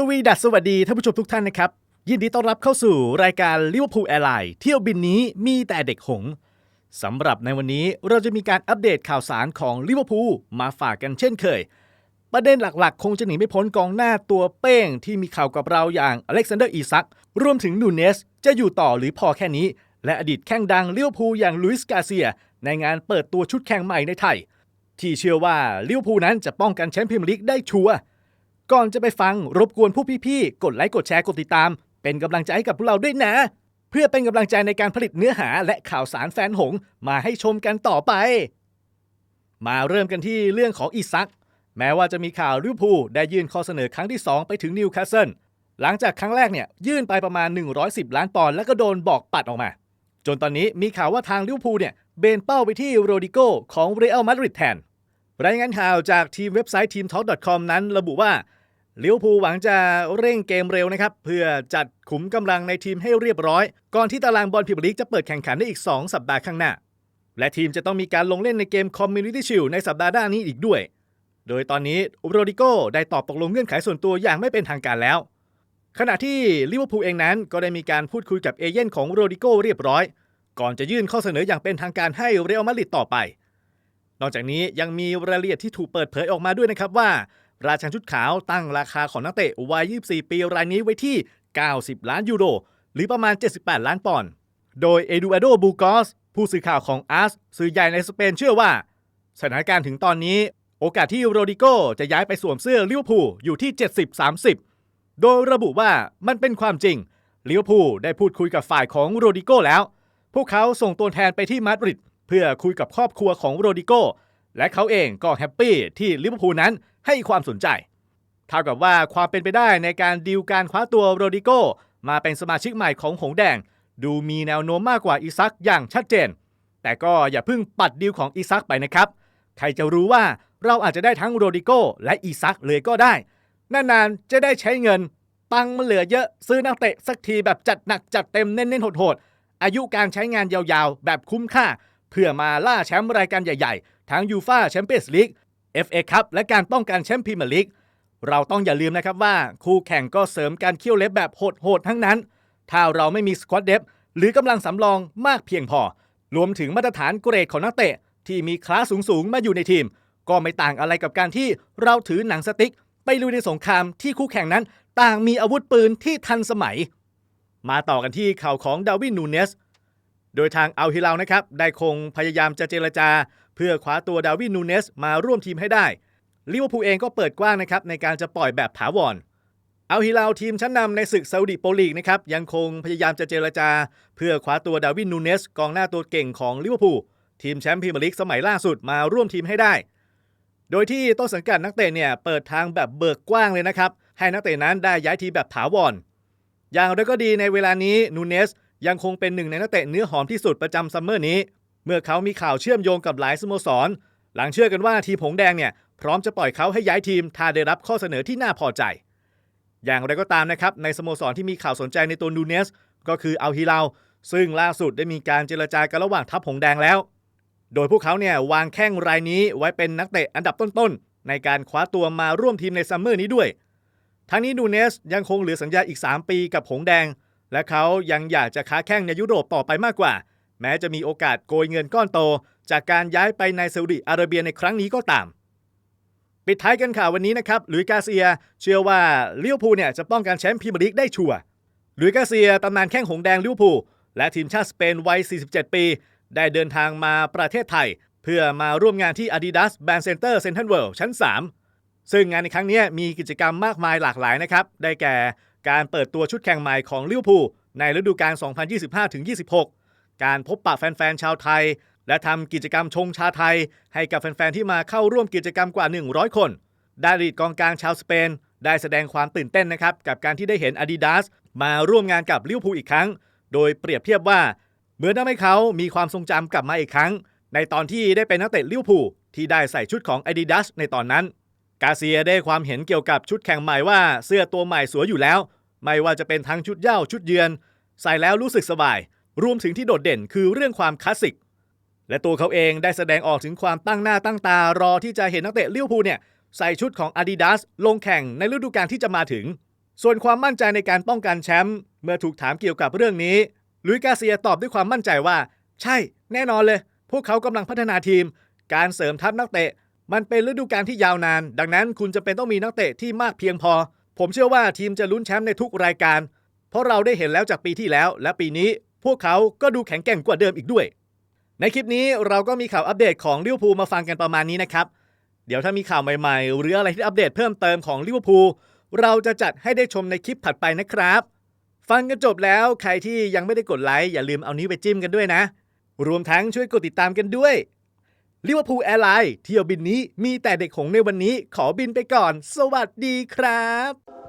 สวีดัสสวัสดีท่านผู้ชมทุกท่านนะครับ ยินดีต้อนรับเข้าสู่รายการลิเวอร์พูลแอร์ไลน์เที่ยวบินนี้มีแต่เด็กหงส์สำหรับในวันนี้เราจะมีการอัปเดตข่าวสารของลิเวอร์พูลมาฝากกันเช่นเคย ประเด็นหลักๆ คงจะหนีไม่พ้นกองหน้าตัวเป้งที่มีข่าวกับเราอย่างอเล็กซานเดอร์อีซักรวมถึงนูเนส จะอยู่ต่อหรือพอแค่นี้ และอดีตแข้งดังลิเวอร์พูลอย่างลุยส์กาเซีย ในงานเปิดตัวชุดแข่งใหม่ในไทย ที่เชื่อว่าลิเวอร์พูลนั้นจะป้องกันแชมป์พรีเมียร์ลีกได้ชัวร์ ก่อนจะไปฟังรบกวนผู้พี่ๆ กดไลค์กดแชร์กดติดตาม เป็นกำลังใจให้กับพวกเราด้วยนะ เพื่อเป็นกำลังใจในการผลิตเนื้อหาและข่าวสารแฟนหงส์มาให้ชมกันต่อไป มาเริ่มกันที่เรื่องของอีซัก แม้ว่าจะมีข่าวลิเวอร์พูลได้ยื่นข้อเสนอครั้งที่ 2 ไปถึงนิวคาสเซิลหลังจากครั้งแรกเนี่ยยื่นไปประมาณ 110 ล้านปอนด์แล้วก็โดนบอกปัดออกมา จนตอนนี้มีข่าวว่าทางลิเวอร์พูลเนี่ยเบนเป้าไปที่โรดิโกของเรอัลมาดริดแทนรายงานข่าวจากทีมเว็บไซต์ teamtalk.com นั้นระบุว่า ลิเวอร์พูลหวังจะเร่งเกมเร็วนะครับ เพื่อจัดขุมกำลังในทีมให้เรียบร้อย ก่อนที่ตารางบอลพรีเมียร์ลีกจะเปิดแข่งขันได้อีก 2 สัปดาห์ข้างหน้า และทีมจะต้องมีการลงเล่นในเกม Community Shield ในสัปดาห์หน้านี้อีกด้วย โดยตอนนี้โรดิโกได้ตอบตกลงเงื่อนไขส่วนตัวอย่างไม่เป็นทางการแล้ว ขณะที่ลิเวอร์พูลเองนั้นก็ได้มีการพูดคุยกับเอเย่นของโรดิโกเรียบร้อย ก่อนจะยื่นข้อเสนออย่างเป็นทางการให้เรอัลมาดริดต่อไป นอกจากนี้ยังมีรายละเอียดที่ถูกเปิดเผยออกมาด้วยนะครับว่า ราชันชุดขาวตั้งราคาของนักเตะวัย 24 ปีรายนี้ไว้ที่ 90 ล้านยูโร หรือประมาณ 78 ล้านปอนด์โดยเอดูอโดบูกอสผู้สื่อข่าวของอาร์สสื่อใหญ่ในสเปนเชื่อว่า สถานการณ์ถึงตอนนี้ โอกาสที่โรดิโกจะย้ายไปสวมเสื้อลิเวอร์พูลอยู่ที่ 70-30 โดยระบุว่ามันเป็นความจริงลิเวอร์พูลได้พูดคุยกับฝ่ายของโรดิโกแล้ว พวกเขาส่งตัวแทนไปที่มาดริดเพื่อคุยกับครอบครัวของโรดิโก และเขาเองก็แฮปปี้ที่ลิเวอร์พูลนั้นให้ความสนใจ เท่ากับว่าความเป็นไปได้ในการดีลการคว้าตัวโรดิโกมาเป็นสมาชิกใหม่ของหงแดง ดูมีแนวโน้มมากกว่าอีซักอย่างชัดเจน แต่ก็อย่าเพิ่งปัดดีลของอีซักไปนะครับ ใครจะรู้ว่าเราอาจจะได้ทั้งโรดิโกและอีซักเลยก็ได้ นานๆ จะได้ใช้เงิน ตังมันเหลือเยอะซื้อนักเตะสักทีแบบจัดหนักจัดเต็มเน้นๆโหดๆอายุการใช้งานยาวๆ แบบคุ้มค่า เพื่อมาล่าแชมป์รายการใหญ่ ๆ ทั้งยูฟาแชมเปี้ยนส์ลีก FA คัพและการป้องกันแชมป์พรีเมียร์ลีกเราต้องอย่าลืมนะครับว่า คู่แข่งก็เสริมการเคี่ยวเล็บแบบโหดๆทั้งนั้น ถ้าเราไม่มีสควอตเดฟหรือกำลังสำรองมากเพียงพอ รวมถึงมาตรฐานเกรดของนักเตะ ที่มีคลาสสูงๆ มาอยู่ในทีม ก็ไม่ต่างอะไรกับการที่เราถือหนังสติ๊ก ไปลุยในสงครามที่คู่แข่งนั้น ต่างมีอาวุธปืนที่ทันสมัย มาต่อกันที่ข่าวของดาวินนูเนส โดยทางอัลฮิลานะครับได้คงพยายามจะเจรจา เพื่อคว้าตัวดาวินนูเนสมาร่วมทีมให้ได้ลิเวอร์พูลเองก็เปิดกว้างนะครับในการจะปล่อยแบบถาวรอัลฮิลาลทีมชั้นนำในศึกซาอุดิโปลีกนะครับยังคงพยายามจะเจรจา เพื่อคว้าตัวดาวินนูเนสกองหน้าตัวเก่งของลิเวอร์พูลทีมแชมป์พรีเมียร์ลีกสมัยล่าสุดมาร่วมทีมให้ได้ โดยที่ต้นสังกัดนักเตะเนี่ยเปิดทางแบบเบิกกว้างเลยนะครับ ให้นักเตะนั้นได้ย้ายทีมแบบถาวร อย่างไรก็ดีในเวลานี้นูเนสยังคงเป็นหนึ่งในนักเตะเนื้อหอมที่สุดประจำซัมเมอร์นี้ เมื่อเขามีข่าวเชื่อมโยงกับหลายสโมสร หลังเชื่อกันว่าทีมผงแดงเนี่ยพร้อมจะปล่อยเขาให้ย้ายทีมถ้าได้รับข้อเสนอที่น่าพอใจ อย่างไรก็ตามนะครับในสโมสรที่มีข่าวสนใจในตัวนูเนสก็คืออัลฮิลาซึ่งล่าสุดได้มีการเจรจากันระหว่างทัพหงแดงแล้ว โดยพวกเขาเนี่ยวางแข้งรายนี้ไว้เป็นนักเตะอันดับต้นๆในการคว้าตัวมาร่วมทีมในซัมเมอร์นี้ด้วย ทั้งนี้นูเนสยังคงเหลือสัญญาอีก 3 ปีกับหงแดง และเขายังอยากจะค้าแข้งในยุโรปต่อไปมากกว่า แม้จะมีโอกาสโกยเงินก้อนโต จากการย้ายไปในซาอุดิอาระเบียในครั้งนี้ก็ตาม ปิดท้ายกันข่าววันนี้นะครับลุยกาเซียเชื่อว่าลิเวอร์พูลเนี่ยจะป้องกันแชมป์พรีเมียร์ลีกได้ชัวร์ลุยกาเซียตำนานแข้งหงแดงลิเวอร์พูลและทีมชาติสเปนวัย 47 ปี ได้เดินทางมาประเทศไทย เพื่อมาร่วมงานที่ Adidas Band Center Central World ชั้น 3 ซึ่งงานในครั้งนี้มีกิจกรรมมากมายหลากหลายนะครับ ได้แก่การเปิดตัวชุดแข่งใหม่ของลิเวอร์พูลในฤดูกาล 2025-26 การพบปะแฟนๆชาวไทย และทำกิจกรรมชงชาไทย ให้กับแฟนๆที่มาเข้าร่วมกิจกรรมกว่า 100 คน ดาริดกองกลางชาวสเปน ได้แสดงความตื่นเต้นนะครับ กับการที่ได้เห็น Adidas มาร่วมงานกับลิเวอร์พูลอีกครั้ง โดยเปรียบเทียบว่าเหมือนทำให้เขามีความทรงจำกลับมาอีกครั้ง ในตอนที่ได้เป็นนักเตะลิเวอร์พูลที่ได้ใส่ชุดของ Adidas ในตอนนั้น กาเซียได้ความเห็นเกี่ยวกับชุดแข่งใหม่ว่าเสื้อตัวใหม่สวยอยู่แล้ว ไม่ว่าจะเป็นทั้งชุดเย้าชุดเยือน ใส่แล้วรู้สึกสบาย รวมถึงที่โดดเด่นคือเรื่องความคลาสสิก และตัวเขาเองได้แสดงออกถึงความตั้งหน้าตั้งตารอที่จะเห็นนักเตะเลิเวอร์พูเนี่ยใส่ชุดของ Adidas ลงแข่งในฤดูกาลที่จะมาถึง ส่วนความมั่นใจในการป้องกันแชมป์เมื่อถูกถามเกี่ยวกับเรื่องนี้ลุยกาเซียตอบด้วยความมั่นใจว่า ใช่ แน่นอนเลย พวกเขากำลังพัฒนาทีม การเสริมทัพนักเตะ มันเป็นฤดูกาลที่ยาวนาน ดังนั้นคุณจะเป็นต้องมีนักเตะที่มากเพียงพอ ผมเชื่อว่าทีมจะลุ้นแชมป์ในทุกรายการ เพราะเราได้เห็นแล้วจากปีที่แล้ว และปีนี้ พวกเขาก็ดูแข็งแกร่งกว่าเดิมอีกด้วย ในคลิปนี้เราก็มีข่าวอัปเดตของลิเวอร์พูลมาฟังกันประมาณนี้นะครับ เดี๋ยวถ้ามีข่าวใหม่ๆ หรืออะไรที่อัปเดตเพิ่มเติมของลิเวอร์พูลเราจะจัดให้ได้ชมในคลิปถัดไปนะครับ ฟังกันจบแล้วใครที่ยังไม่ได้กดไลค์อย่าลืมเอานิ้วไปจิ้มกันด้วยนะ รวมทั้งช่วยกดติดตามกันด้วยลิเวอร์พูลแอร์ไลน์เที่ยวบินนี้มีแต่เด็กหงส์ในวันนี้ขอบินไปก่อน สวัสดีครับ